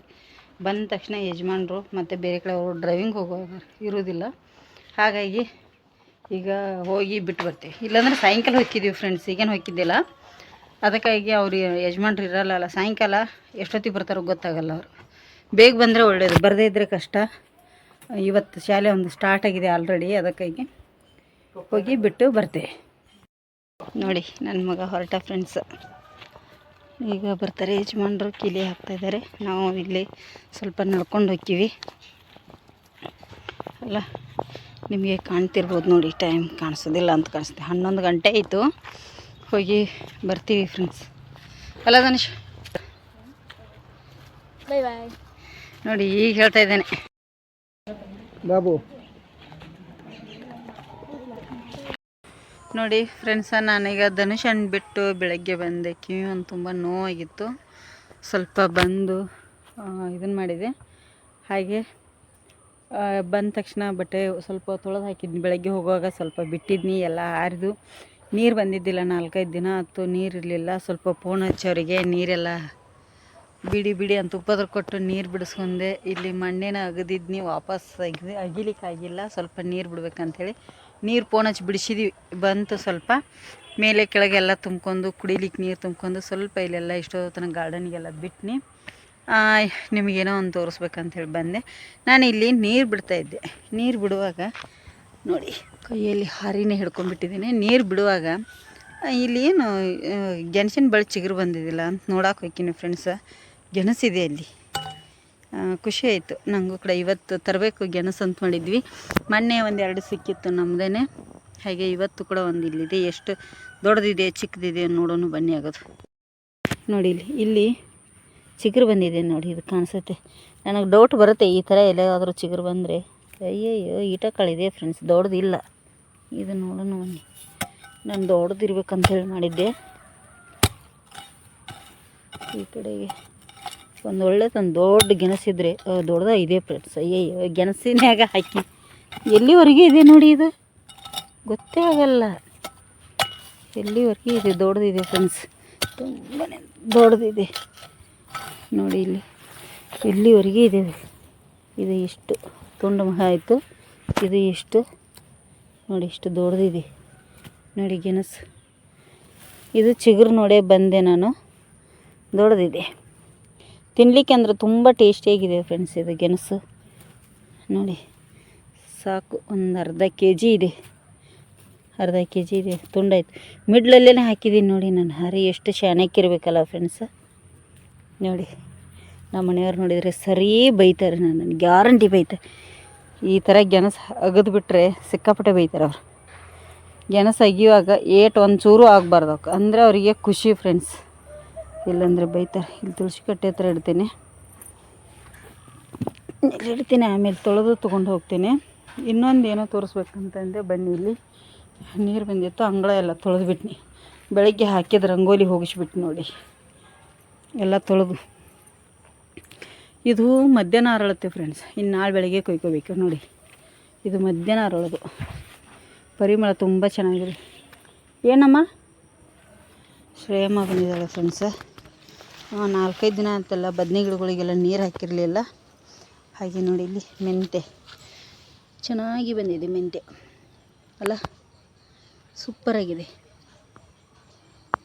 ಬಂದ ತಕ್ಷಣ ಯಜಮಾನ್ರು ಮತ್ತು ಬೇರೆ ಕಡೆ ಅವರು ಡ್ರೈವಿಂಗ್ ಹೋಗುವಾಗ ಇರೋದಿಲ್ಲ. ಹಾಗಾಗಿ ಈಗ ಹೋಗಿ ಬಿಟ್ಟು ಬರ್ತೀವಿ. ಇಲ್ಲಾಂದ್ರೆ ಸಾಯಂಕಾಲ ಹೋಗಿದ್ದೀವಿ ಫ್ರೆಂಡ್ಸ್ ಈಗೇನು ಹೋಗಿದ್ದಿಲ್ಲ ಅದಕ್ಕಾಗಿ ಅವ್ರು ಯಜಮಾನ್ರು ಇರಲ್ಲ ಸಾಯಂಕಾಲ ಎಷ್ಟೊತ್ತಿಗೆ ಬರ್ತಾರೋ ಗೊತ್ತಾಗಲ್ಲ ಅವರು. ಬೇಗ ಬಂದರೆ ಒಳ್ಳೆಯದು ಬರದೇ ಇದ್ದರೆ ಕಷ್ಟ. ಇವತ್ತು ಶಾಲೆ ಒಂದು ಸ್ಟಾರ್ಟ್ ಆಗಿದೆ ಆಲ್ರೆಡಿ ಅದಕ್ಕಾಗಿ ಹೋಗಿ ಬಿಟ್ಟು ಬರ್ತೇವೆ. ನೋಡಿ ನನ್ನ ಮಗ ಹೊರಟ ಫ್ರೆಂಡ್ಸ್ ಈಗ ಬರ್ತಾರೆ, ಯಜಮಾನ್ರು ಕಿಲಿ ಹಾಕ್ತಾಯಿದ್ದಾರೆ ನಾವು ಇಲ್ಲಿ ಸ್ವಲ್ಪ ನಡ್ಕೊಂಡು ಹೋಗ್ತೀವಿ. ಅಲ್ಲ ನಿಮಗೆ ಕಾಣ್ತಿರ್ಬೋದು ನೋಡಿ ಟೈಮ್ ಕಾಣಿಸೋದಿಲ್ಲ ಅಂತ ಕಾಣಿಸ್ತೆ ಹನ್ನೊಂದು ಗಂಟೆ ಆಯಿತು. ಹೋಗಿ ಬರ್ತೀವಿ ಫ್ರೆಂಡ್ಸ್ ಅಲ್ಲ ಧನುಷ್ ಬೈ ಬಾಯ್ ನೋಡಿ ಈಗ ಹೇಳ್ತಾ ಇದ್ದೇನೆ. ಬಾಬು. ನೋಡಿ ಫ್ರೆಂಡ್ಸ ನಾನೀಗ ಧನುಷನ್ ಬಿಟ್ಟು ಬೆಳಗ್ಗೆ ಬಂದೆ. ಕಿವಿ ಒಂದು ತುಂಬ ನೋವಾಗಿತ್ತು. ಸ್ವಲ್ಪ ಬಂದು ಇದನ್ನು ಮಾಡಿದೆ. ಹಾಗೆ ಬಂದ ತಕ್ಷಣ ಬಟ್ಟೆ ಸ್ವಲ್ಪ ತೊಳೆದು ಹಾಕಿದ್ನಿ. ಬೆಳಗ್ಗೆ ಹೋಗುವಾಗ ಸ್ವಲ್ಪ ಬಿಟ್ಟಿದ್ನಿ, ಎಲ್ಲ ಹಾರಿದು ನೀರು ಬಂದಿದ್ದಿಲ್ಲ ನಾಲ್ಕೈದು ದಿನ ಆಯ್ತು ನೀರಿರಲಿಲ್ಲ ಸ್ವಲ್ಪ ಫೋನ್ ಹಚ್ಚೋರಿಗೆ ನೀರೆಲ್ಲ ಬಿಡಿ ಬಿಡಿ ಅಂತ ಉಪದ್ರ ಕೊಟ್ಟು ನೀರು ಬಿಡಿಸ್ಕೊಂಡೆ. ಇಲ್ಲಿ ಮಣ್ಣಿನ ಅಗದಿದ್ನಿ ವಾಪಸ್ ಅಗಿ ಅಗಿಲಿಕ್ಕಾಗಿಲ್ಲ ಸ್ವಲ್ಪ ನೀರು ಬಿಡ್ಬೇಕಂಥೇಳಿ ನೀರು ಫೋನ್ ಹಚ್ಚಿ ಬಿಡಿಸಿದ್ವಿ. ಬಂತು ಸ್ವಲ್ಪ. ಮೇಲೆ ಕೆಳಗೆಲ್ಲ ತುಂಬ್ಕೊಂಡು ಕುಡಿಲಿಕ್ಕೆ ನೀರು ತುಂಬ್ಕೊಂಡು ಸ್ವಲ್ಪ ಇಲ್ಲೆಲ್ಲ ಇಷ್ಟೋ ತನಕ ಗಾರ್ಡನ್ಗೆಲ್ಲ ಬಿಟ್ನಿ. ನಿಮಗೇನೋ ಒಂದು ತೋರಿಸ್ಬೇಕಂತೇಳಿ ಬಂದೆ. ನಾನು ಇಲ್ಲಿ ನೀರು ಬಿಡ್ತಾಯಿದ್ದೆ ನೀರು ಬಿಡುವಾಗ, ನೋಡಿ, ಕೈಯಲ್ಲಿ ಹಾರಿನೇ ಹಿಡ್ಕೊಂಡ್ಬಿಟ್ಟಿದ್ದೀನಿ. ನೀರು ಬಿಡುವಾಗ, ಇಲ್ಲಿ ಏನು ಗೆಣಸಿನ ಬಳಿ ಚಿಗುರು ಬಂದಿದ್ದಿಲ್ಲ ಅಂತ ನೋಡಕ್ಕೆ ಹೋಗ್ತೀನಿ ಫ್ರೆಂಡ್ಸ ಗೆಣಸಿದೆ ಅಲ್ಲಿ. ಖುಷಿ ಆಯಿತು. ನನಗೂ ಕೂಡ ಇವತ್ತು ತರಬೇಕು ಗೆಣಸು ಅಂತ ಮಾಡಿದ್ವಿ. ಮೊನ್ನೆ ಒಂದೆರಡು ಸಿಕ್ಕಿತ್ತು ನಮ್ಮದೇ ಹಾಗೆ ಇವತ್ತು ಕೂಡ ಒಂದು ಇಲ್ಲಿದೆ. ಎಷ್ಟು ದೊಡ್ಡದಿದೆ, ಚಿಕ್ಕದಿದೆ ನೋಡೋಣ ಬನ್ನಿ ಆಗೋದು ನೋಡಿ ಇಲ್ಲಿ ಇಲ್ಲಿ ಚಿಗುರು ಬಂದಿದೆ ನೋಡಿ, ಇದು ಕಾಣಿಸುತ್ತೆ. ನನಗೆ ಡೌಟ್ ಬರುತ್ತೆ ಈ ಥರ ಎಲ್ಲಾದರೂ ಚಿಗುರು ಬಂದರೆ. ಅಯ್ಯಯ್ಯೋ, ಈಟ ಕಳಿದೆ ಫ್ರೆಂಡ್ಸ್ ದೊಡ್ಡದಿಲ್ಲ. ಇದು ನೋಡೋಣ ಬನ್ನಿ. ನಾನು ದೊಡ್ಡದಿರ್ಬೇಕಂತೇಳಿ ಮಾಡಿದ್ದೆ. ಈ ಕಡೆಗೆ ಒಂದು ಒಳ್ಳೆದೊಂದು ದೊಡ್ಡ ಗೆಣಸಿದ್ರೆ ದೊಡ್ಡದ ಇದೆ ಫ್ರೆಂಡ್ಸ್ ಅಯ್ಯಯ್ಯೋ ಗೆಣಸಿನಾಗ ಹಾಕಿ. ಎಲ್ಲಿವರೆಗೂ ಇದೆ ನೋಡಿ ಇದು? ಗೊತ್ತೇ ಆಗಲ್ಲ. ಎಲ್ಲಿವರೆಗೂ ಇದೆ? ದೊಡ್ಡದಿದೆ ಫ್ರೆಂಡ್ಸ್ ತುಂಬಾ ದೊಡ್ಡದಿದೆ. ನೋಡಿ ಇಲ್ಲಿ. ಇಲ್ಲಿವರೆಗೆ ಇದೆ ಇದು? ಇಷ್ಟು. ತುಂಡು ಮಹ ಆಯಿತು. ಇದು ಇಷ್ಟು. ನೋಡಿ ಇಷ್ಟು ದೊಡ್ಡದಿದೆ. ನೋಡಿ ಗೆಣಸು. ಇದು ಚಿಗುರು ನೋಡೇ ಬಂದೆ ನಾನು. ದೊಡ್ಡದಿದೆ. ತಿನ್ನಲಿಕ್ಕೆ ಅಂದ್ರೆ ತುಂಬ ಟೇಸ್ಟಿಯಾಗಿದೆ ಫ್ರೆಂಡ್ಸ್ ಇದು ಗೆಣಸು. ನೋಡಿ, ಸಾಕು. ಒಂದು ಅರ್ಧ ಕೆ ಜಿ ಇದೆ. ಅರ್ಧ ಕೆ ಜಿ ಇದೆ. ತುಂಡಾಯಿತು. ಮಿಡ್ಲಲ್ಲೇ ಹಾಕಿದ್ದೀನಿ ನೋಡಿ ನಾನು. ಹರಿ ಎಷ್ಟು ಶಾಣಕ್ಕಿರ್ಬೇಕಲ್ಲ ಫ್ರೆಂಡ್ಸ. ನೋಡಿ, ನಮ್ಮ ಮನೆಯವ್ರು ನೋಡಿದರೆ ಸರಿ ಬೈತಾರೆ ನನ್ನ ಗ್ಯಾರಂಟಿ ಬೈತಾರೆ. ಈ ಥರ ಗೆಣಸ ಅಗದು ಬಿಟ್ಟರೆ ಸಿಕ್ಕಾಪಟ್ಟೆ ಬೈತಾರೆ ಅವ್ರು. ಗೆಣಸು ಅಗಿಯುವಾಗ ಏಟ್ ಒಂದು ಚೂರು ಆಗಬಾರ್ದು ಅವ್ಕೆ. ಅಂದರೆ ಅವರಿಗೆ ಖುಷಿ ಫ್ರೆಂಡ್ಸ್ ಇಲ್ಲಾಂದರೆ ಬೈತಾರೆ. ಇಲ್ಲಿ ತುಳಸಿ ಕಟ್ಟೆ ಹತ್ರ ಇಡ್ತೀನಿ. ಇಡ್ತೀನಿ, ಆಮೇಲೆ ತೊಳೆದು ತೊಗೊಂಡು ಹೋಗ್ತೀನಿ. ಇನ್ನೊಂದು ಏನೋ ತೋರಿಸ್ಬೇಕಂತಂದೆ ಬನ್ನಿ ಇಲ್ಲಿ. ನೀರು ಬಂದಿತ್ತು, ಅಂಗಳ ಎಲ್ಲ ತೊಳೆದ್ಬಿಟ್ನಿ. ಬೆಳಗ್ಗೆ ಹಾಕಿದ ರಂಗೋಲಿ ಹೋಗಿಸ್ಬಿಟ್ಟು ನೋಡಿ. ಎಲ್ಲ ತೊಳೆದು. ಇದು ಮಧ್ಯಾಹ್ನ ಅರಳುತ್ತೆ ಫ್ರೆಂಡ್ಸ್ ಇನ್ನು ನಾಳೆ ಬೆಳಗ್ಗೆ ಕೊಯ್ಕೋಬೇಕು, ನೋಡಿ. ಇದು ಮಧ್ಯಾಹ್ನ ಅರಳೋದು ಪರಿಮಳ ತುಂಬ ಚೆನ್ನಾಗಿದೆ. ಏನಮ್ಮ? ಶ್ರೇಯಮ್ಮ ಬಂದಿದ್ದಾಳೆ ಫ್ರೆಂಡ್ಸ ನಾಲ್ಕೈದು ದಿನ ಅಂತೆಲ್ಲ, ಬದನೆ ಗಿಡಗಳಿಗೆಲ್ಲ ನೀರು ಹಾಕಿರಲಿಲ್ಲ. ಹಾಗೆ ನೋಡಿ ಇಲ್ಲಿ ಮೆಂತೆ. ಚೆನ್ನಾಗಿ ಬಂದಿದೆ ಮೆಂತೆ. ಅಲ್ಲ ಸೂಪರಾಗಿದೆ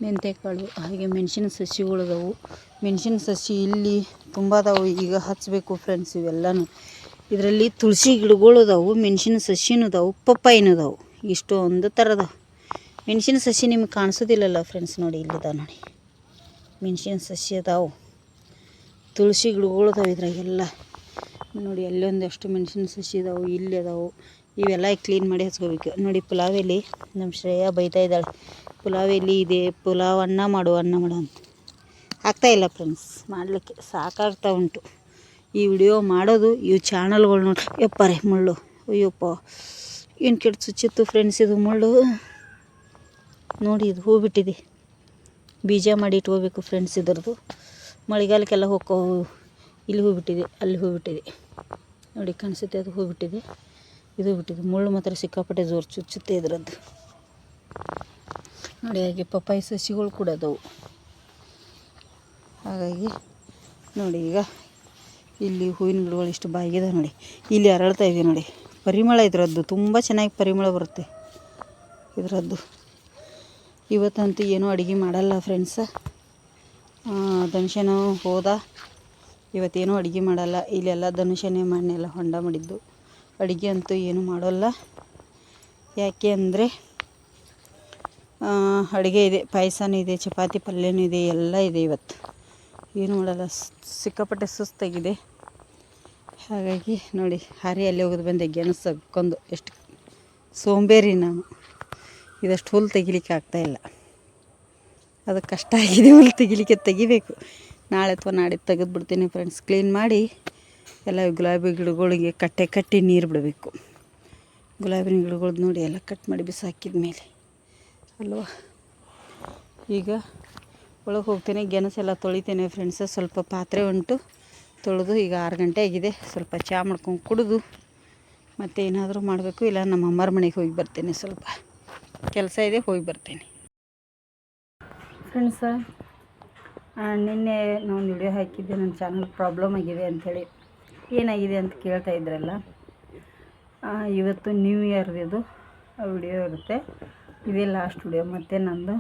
ಮೆಂತೆಕಾಳು, ಹಾಗೆ ಮೆಣ್ಸಿನ ಸಸಿಗಳು ಅದಾವು ಮೆಣಸಿನ ಸಸಿ ಇಲ್ಲಿ ತುಂಬ ಅದಾವು ಈಗ ಹಚ್ಚಬೇಕು ಫ್ರೆಂಡ್ಸ್ ಇವೆಲ್ಲನೂ. ಇದರಲ್ಲಿ ತುಳಸಿ ಗಿಡಗಳು ಅದಾವು ಮೆಣಸಿನ ಸಸಿನೂ ಅದಾವು ಪಪ್ಪಾಯಿನೂ ಅದಾವು ಇಷ್ಟು ಒಂದು ಥರದ ಮೆಣಸಿನ ಸಸಿ ನಿಮ್ಗೆ ಕಾಣಿಸೋದಿಲ್ಲಲ್ಲ ಫ್ರೆಂಡ್ಸ್ ನೋಡಿ, ಇಲ್ಲಿದ ನೋಡಿ. ಮೆಣಸಿನ ಸಸಿ ಅದಾವು. ತುಳಸಿ ಗಿಡಗಳು ಅದಾವು ಇದ್ರಾಗೆಲ್ಲ. ನೋಡಿ, ಅಲ್ಲೊಂದಷ್ಟು ಮೆಣಸಿನ ಸಸಿ ಅದಾವು, ಇಲ್ಲಿ ಅದಾವು. ಇವೆಲ್ಲ ಕ್ಲೀನ್ ಮಾಡಿ ಹಚ್ಕೋಬೇಕು. ನೋಡಿ ಪುಲಾವೆಲಿ ನಮ್ಮ ಶ್ರೇಯಾ ಬೈತಾ ಇದ್ದಾಳೆ. ಪುಲಾವ್ ಎಲ್ಲಿ ಇದೆ? ಪುಲಾವ್ ಅನ್ನ ಮಾಡು ಅನ್ನ ಮಾಡು ಅಂತ. ಇಲ್ಲ ಫ್ರೆಂಡ್ಸ್ ಮಾಡಲಿಕ್ಕೆ ಸಾಕಾಗ್ತಾ ಉಂಟು. ಈ ವಿಡಿಯೋ ಮಾಡೋದು ಇವು ಚಾನಲ್ಗಳು ನೋಡಿ ಎಪ್ಪರೆ ಮುಳ್ಳು. ಅಯ್ಯಪ್ಪ. ಏನು ಕೆಟ್ಟ ಚುಚ್ಚಿತ್ತು ಫ್ರೆಂಡ್ಸ್ ಇದು, ಮುಳ್ಳು? ನೋಡಿ, ಇದು ಹೂ ಬಿಟ್ಟಿದೆ ಬೀಜ ಮಾಡಿ ಇಟ್ಕೋಬೇಕು ಫ್ರೆಂಡ್ಸ್ ಇದರದು ಮಳೆಗಾಲಕ್ಕೆಲ್ಲ ಹೋಗೋ ಇಲ್ಲಿ ಹೋಗ್ಬಿಟ್ಟಿದೆ ಅಲ್ಲಿ ಹೋಗ್ಬಿಟ್ಟಿದೆ ನೋಡಿ, ಕಾಣಿಸುತ್ತೆ ಅದು ಹೋಗ್ಬಿಟ್ಟಿದೆ ಇದು ಬಿಟ್ಟಿದೆ ಮುಳ್ಳು ಮಾತ್ರ ಸಿಕ್ಕಾಪಟ್ಟೆ ಜೋರು ಚುಚ್ಚುತ್ತೆ ಇದರದ್ದು. ನೋಡಿ ಹಾಗೆ ಪಪ್ಪಾಯಿ ಸಸಿಗಳು ಕೂಡ ಅದಾವು. ಹಾಗಾಗಿ ನೋಡಿ ಈಗ ಇಲ್ಲಿ ಹೂವಿನ ಗಿಡಗಳು ಇಷ್ಟು ಬಾಗಿದೆ ನೋಡಿ. ಇಲ್ಲಿ ಅರಳ್ತಾ ಇದೆ ನೋಡಿ. ಪರಿಮಳ ಇದರದ್ದು, ತುಂಬ ಚೆನ್ನಾಗಿ ಪರಿಮಳ ಬರುತ್ತೆ ಇದರದ್ದು. ಇವತ್ತಂತೂ ಏನೂ ಅಡುಗೆ ಮಾಡಲ್ಲ ಫ್ರೆಂಡ್ಸ ಧನುಷನ ಹೋದ. ಇವತ್ತೇನೂ ಅಡುಗೆ ಮಾಡಲ್ಲ. ಇಲ್ಲೆಲ್ಲ ಧನುಷನೇ ಮಣ್ಣೆಲ್ಲ ಹೊಂಡ ಮಾಡಿದ್ದು. ಅಡುಗೆ ಅಂತೂ ಏನೂ ಮಾಡೋಲ್ಲ. ಯಾಕೆ ಅಂದರೆ ಅಡುಗೆ ಇದೆ, ಪಾಯಸನೂ ಇದೆ, ಚಪಾತಿ ಪಲ್ಯನೂ ಇದೆ, ಎಲ್ಲ ಇದೆ ಇವತ್ತು. ಏನು ಮಾಡಲ್ಲ ಸಿಕ್ಕಾಪಟ್ಟೆ ಸುಸ್ತಾಗಿದೆ. ಹಾಗಾಗಿ ನೋಡಿ, ಹಾರಿ ಅಲ್ಲಿ ಹೋಗೋದು ಬಂದೆ ಗೆಣಸು ಹಕ್ಕೊಂಡು ಎಷ್ಟು ಸೋಂಬೇರಿ ನಾನು. ಇದಷ್ಟು ಹುಲ್ಲು ತೆಗಿಲಿಕ್ಕೆ ಆಗ್ತಾಯಿಲ್ಲ ಅದು ಕಷ್ಟ ಆಗಿದೆ ಹುಲ್ಲು ತೆಗಿಲಿಕ್ಕೆ ತೆಗಿಬೇಕು. ನಾಳೆ ಅಥವಾ ನಾಳೆ ತೆಗೆದು ಬಿಡ್ತೀನಿ ಫ್ರೆಂಡ್ಸ್ ಕ್ಲೀನ್ ಮಾಡಿ ಎಲ್ಲ ಗುಲಾಬಿ ಗಿಡಗಳಿಗೆ ಕಟ್ಟೆ ಕಟ್ಟಿ ನೀರು ಬಿಡಬೇಕು. ಗುಲಾಬಿ ಗಿಡಗಳ್ದು ನೋಡಿ, ಎಲ್ಲ ಕಟ್ ಮಾಡಿ ಬಿಸಾಕಿದ ಮೇಲೆ ಅಲ್ವಾ? ಈಗ ಒಳಗೆ ಹೋಗ್ತೇನೆ ಗೆಣಸೆಲ್ಲ ತೊಳಿತೇನೆ ಫ್ರೆಂಡ್ಸ್ ಸ್ವಲ್ಪ ಪಾತ್ರೆ ಉಂಟು, ತೊಳೆದು ಈಗ ಆರು ಗಂಟೆ ಆಗಿದೆ. ಸ್ವಲ್ಪ ಚಹಾ ಮಾಡ್ಕೊಂಡು ಕುಡಿದು ಮತ್ತು ಏನಾದರೂ ಮಾಡಬೇಕು, ಇಲ್ಲ ನಮ್ಮ ಅಮ್ಮರ ಮನೆಗೆ ಹೋಗಿ ಬರ್ತೇನೆ ಸ್ವಲ್ಪ. ಕೆಲಸ ಇದೆ, ಹೋಗಿ ಬರ್ತೇನೆ. ಫ್ರೆಂಡ್ಸ ನಿನ್ನೆ ನಾನು ವಿಡಿಯೋ ಹಾಕಿದ್ದೆ ನನ್ನ ಚಾನಲ್ ಪ್ರಾಬ್ಲಮ್ ಆಗಿದೆ ಅಂಥೇಳಿ ಏನಾಗಿದೆ ಅಂತ ಕೇಳ್ತಾ ಇದ್ರಲ್ಲ ಇವತ್ತು ನ್ಯೂ ಇಯರ್ದು ವಿಡಿಯೋ ಇರುತ್ತೆ. ಇದೇ ಲಾಸ್ಟ್ ವಿಡಿಯೋ ಮತ್ತು ನಂದು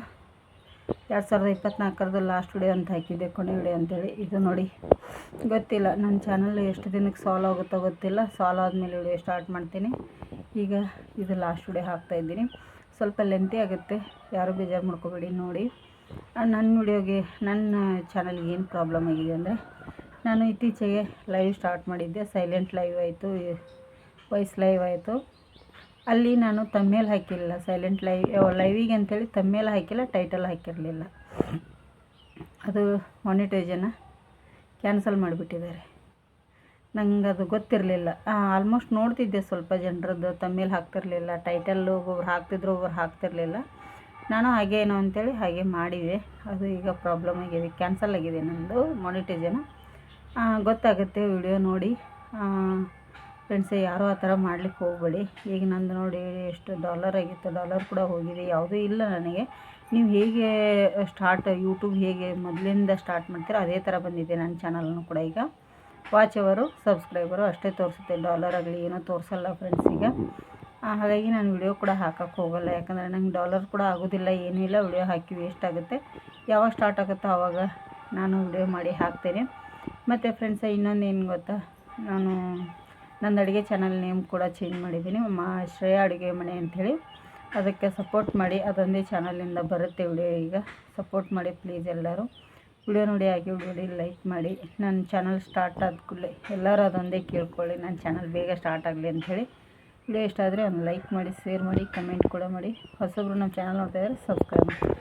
ಎರಡು ಸಾವಿರದ ಇಪ್ಪತ್ನಾಲ್ಕರದ್ದು ಲಾಸ್ಟ್ ವಿಡಿಯೋ ಅಂತ ಹಾಕಿದ್ದೆ, ಕೊನೆ ವಿಡಿಯೋ ಅಂತೇಳಿ. ಇದು ನೋಡಿ, ಗೊತ್ತಿಲ್ಲ ನನ್ನ ಚಾನಲ್ ಎಷ್ಟು ದಿನಕ್ಕೆ ಸಾಲ್ವ್ ಆಗುತ್ತೋ ಗೊತ್ತಿಲ್ಲ. ಸಾಲ್ವ್ ಆದಮೇಲೆ ವಿಡಿಯೋ ಸ್ಟಾರ್ಟ್ ಮಾಡ್ತೀನಿ. ಈಗ ಇದು ಲಾಸ್ಟ್ ವಿಡಿಯೋ ಹಾಕ್ತಾಯಿದ್ದೀನಿ ಸ್ವಲ್ಪ ಲೆಂತಿ ಆಗುತ್ತೆ. ಯಾರೂ ಬೇಜಾರು ಮಾಡ್ಕೋಬೇಡಿ, ನೋಡಿ. ನನ್ನ ವಿಡಿಯೋಗೆ ನನ್ನ ಚಾನಲ್ಗೆ ಏನು ಪ್ರಾಬ್ಲಮ್ ಆಗಿದೆ ಅಂದರೆ, ನಾನು ಇತ್ತೀಚೆಗೆ ಲೈವ್ ಸ್ಟಾರ್ಟ್ ಮಾಡಿದ್ದೆ. ಸೈಲೆಂಟ್ ಲೈವ್ ಆಯಿತು ವಾಯ್ಸ್ ಲೈವ್ ಆಯಿತು. ಅಲ್ಲಿ ನಾನು ತಮ್ಮೇಲೆ ಹಾಕಿಲ್ಲ ಸೈಲೆಂಟ್ ಲೈವ್ ಲೈವಿಗೆ ಅಂತೇಳಿ ತಮ್ಮೇಲೆ ಹಾಕಿಲ್ಲ ಟೈಟಲ್ ಹಾಕಿರಲಿಲ್ಲ. ಅದು ಮಾನಿಟೈಸನ್ನ ಕ್ಯಾನ್ಸಲ್ ಮಾಡಿಬಿಟ್ಟಿದ್ದಾರೆ. ನಂಗೆ ಅದು ಗೊತ್ತಿರಲಿಲ್ಲ. ಆಲ್ಮೋಸ್ಟ್ ನೋಡ್ತಿದ್ದೆ ಸ್ವಲ್ಪ ಜನರದ್ದು, ತಮ್ಮೇಲೆ ಹಾಕ್ತಿರ್ಲಿಲ್ಲ ಟೈಟಲ್ಲು ಒಬ್ಬೊಬ್ರು ಹಾಕ್ತಿದ್ರು ಒಬ್ಬರು ಹಾಕ್ತಿರ್ಲಿಲ್ಲ. ನಾನು ಹಾಗೇನೋ ಅಂತೇಳಿ ಹಾಗೆ ಮಾಡಿದೆ. ಅದು ಈಗ ಪ್ರಾಬ್ಲಮ್ ಆಗಿದೆ ಕ್ಯಾನ್ಸಲ್ ಆಗಿದೆ ನನ್ನದು ಮಾನಿಟೈಸನ ಗೊತ್ತಾಗುತ್ತೆ ವಿಡಿಯೋ ನೋಡಿ. ಫ್ರೆಂಡ್ಸೇ, ಯಾರೂ ಆ ಥರ ಮಾಡ್ಲಿಕ್ಕೆ ಹೋಗಬೇಡಿ. ಈಗ ನಂದು ನೋಡಿ ಎಷ್ಟು ಡಾಲರ್ ಆಗಿತ್ತು, ಡಾಲರ್ ಕೂಡ ಹೋಗಿದೆ, ಯಾವುದೂ ಇಲ್ಲ ನನಗೆ. ನೀವು ಹೇಗೆ ಸ್ಟಾರ್ಟ್, ಯೂಟ್ಯೂಬ್ ಹೇಗೆ ಮೊದಲಿಂದ ಸ್ಟಾರ್ಟ್ ಮಾಡ್ತೀರೋ ಅದೇ ಥರ ಬಂದಿದೆ ನನ್ನ ಚಾನಲ್ನು ಕೂಡ ಈಗ. ವಾಚ್ ಅವರು ಸಬ್ಸ್ಕ್ರೈಬರು ಅಷ್ಟೇ ತೋರಿಸುತ್ತೆ, ಡಾಲರ್ ಆಗಲಿ, ಏನೋ ತೋರಿಸಲ್ಲ ಫ್ರೆಂಡ್ಸ್ ಈಗ. ಹಾಗಾಗಿ ನಾನು ವಿಡಿಯೋ ಕೂಡ ಹಾಕಕ್ಕೆ ಹೋಗಲ್ಲ, ಯಾಕಂದರೆ ನಂಗೆ ಡಾಲರ್ ಕೂಡ ಆಗೋದಿಲ್ಲ, ಏನೂ ಇಲ್ಲ ವಿಡಿಯೋ ಹಾಕಿ ವೇಸ್ಟ್ ಆಗುತ್ತೆ. ಯಾವಾಗ ಸ್ಟಾರ್ಟ್ ಆಗುತ್ತೋ ಆವಾಗ ನಾನು ವಿಡಿಯೋ ಮಾಡಿ ಹಾಕ್ತೇನೆ. ಮತ್ತು ಫ್ರೆಂಡ್ಸ, ಇನ್ನೊಂದು ಏನು ಗೊತ್ತಾ? ನಾನು ನನ್ನ ಅಡುಗೆ ಚಾನಲ್ ನೇಮ್ ಕೂಡ ಚೇಂಜ್ ಮಾಡಿದ್ದೀನಿ. ಮಾ ಶ್ರೇಯಾ ಅಡುಗೆ ಮನೆ ಅಂಥೇಳಿ. ಅದಕ್ಕೆ ಸಪೋರ್ಟ್ ಮಾಡಿ, ಅದೊಂದೇ ಚಾನಲಿಂದ ಬರುತ್ತೆ ವಿಡಿಯೋ ಈಗ. ಸಪೋರ್ಟ್ ಮಾಡಿ ಪ್ಲೀಸ್ ಎಲ್ಲರೂ. ವಿಡಿಯೋ ನೋಡಿ ಹಾಗೆ ವಿಡಿಯೋ ಲೈಕ್ ಮಾಡಿ. ನನ್ನ ಚಾನಲ್ ಸ್ಟಾರ್ಟ್ ಆದ ಕೂಡಲೇ ಎಲ್ಲರೂ ಅದೊಂದೇ ಕೇಳ್ಕೊಳ್ಳಿ. ನನ್ನ ಚಾನಲ್ ಬೇಗ ಸ್ಟಾರ್ಟ್ ಆಗಲಿ ಅಂಥೇಳಿ. ವಿಡಿಯೋ ಇಷ್ಟ ಆದರೆ ಒಂದು ಲೈಕ್ ಮಾಡಿ ಶೇರ್ ಮಾಡಿ ಕಮೆಂಟ್ ಕೂಡ ಮಾಡಿ. ಹೊಸಬ್ರು ನಮ್ಮ ಚಾನಲ್ ನೋಡ್ತಾಯಿದ್ರೆ ಸಬ್ಸ್ಕ್ರೈಬ್ ಮಾಡಿ.